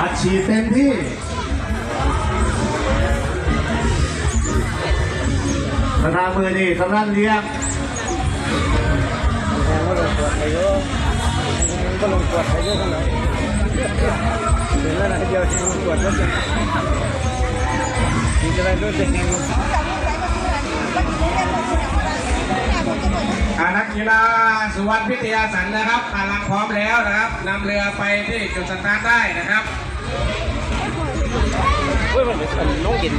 อัดฉีดเต็มที่สนามมือนี่กำลังเลี้ยงแทงก็ลงกดไปเยอะก็ลงกดไปเยอะขนาดถึงแล้วนะเดียวแทงลงกดก็จะมีอะไรด้วยจะแนักกีฬาสุวรรณพิทยาสันนะครับกำลังพร้อมแล้วนะครับนำเรือไปที่จุดสตาร์ทได้นะครับเฮ้ยมันเป็นน้องกิน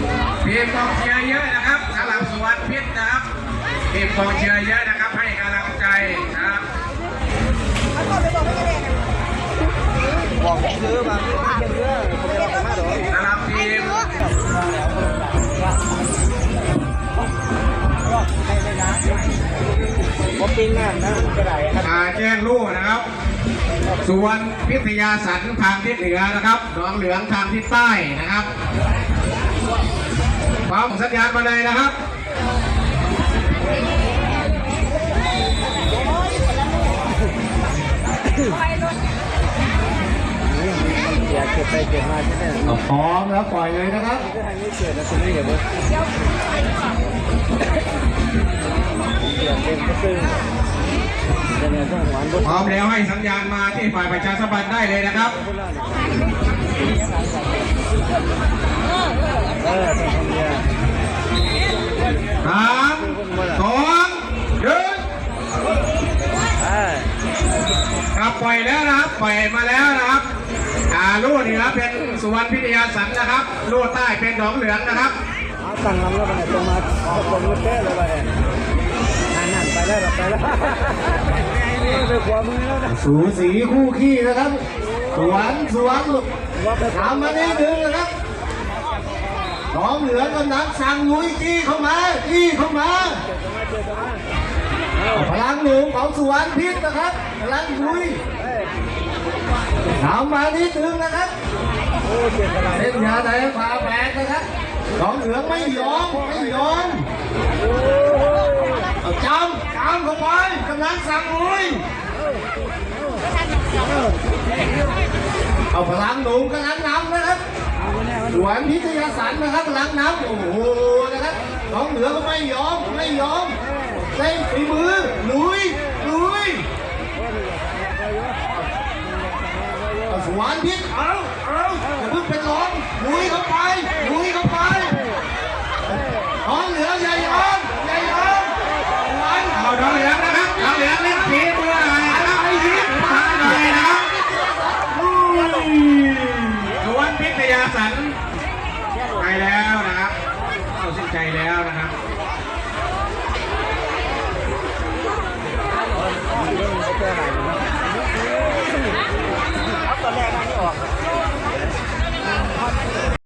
ทีมกองเชียร์เยอะนะครับสำหรับสุวรรณพิษนะครับทีมกองเชียร์เยอะนะครับให้กำลังใจนะครับบอกซื้อบางทีไม่เชื่อผมจะบอกมาหรอสำหรับทีม ผมปิ้งหน้านะก็ได้ครับอ่าแจ้งลูกนะครับ สุวรรณพิทยาสันทางทิศเหนือนะครับหนองเหลืองทางทิศใต้นะครับพร้อมสัญญาณมาเลยนะครับอยากเก็บไปเก็บมาใช่ไหมเอาพร้อมแล้วปล่อยเลยนะครับ พร้อมแล้วให้สัญญาณมาที่ฝ่ายประชาสัมพันธ์ได้เลยนะครับเออต้องทำยาสามสองหนึ่งครับปล่อยแล้วนะครับปล่อยมาแล้วนะครับอ่าลู่เหนือเป็นสุวรรณพิทยาสันนะครับลู่ใต้เป็นหนองเหลืองนะครับสั่งลำแล้วมันตรงมาตรงมาแก้เลย ไปนั่นนั่นไปแล้วไปแล้วไปขวามือแล้วนะสูสีคู่ขี้นะครับ สวนสวนลูกถามมานิดนึงนะครับน้องเหลือกำลังสั่งลุยจี้เข้ามาจี้เข้ามาเอาพลังหนุ่มของสวนพิษนะครับพลังลุยถามมานิดนึงนะครับเล่นยาไหนพาแปกนะครับน้องเหลืองไม่ยอมไม่ยอมเอาจำจำเข้าไปกำลัง สั่งลุยเอาพลังหนุ่มกำลังนำนะครับหวนพิทยาสันนะครับล้างน้ำโอ้โหนะครับน้องเหนือก็ไม่ยอมไม่ยอมเล่นฝีมือลุยลุย สันไปแล้วนะครับเข้าสิ้นใจแล้วนะครับเรื่องเสื้ออะไนะ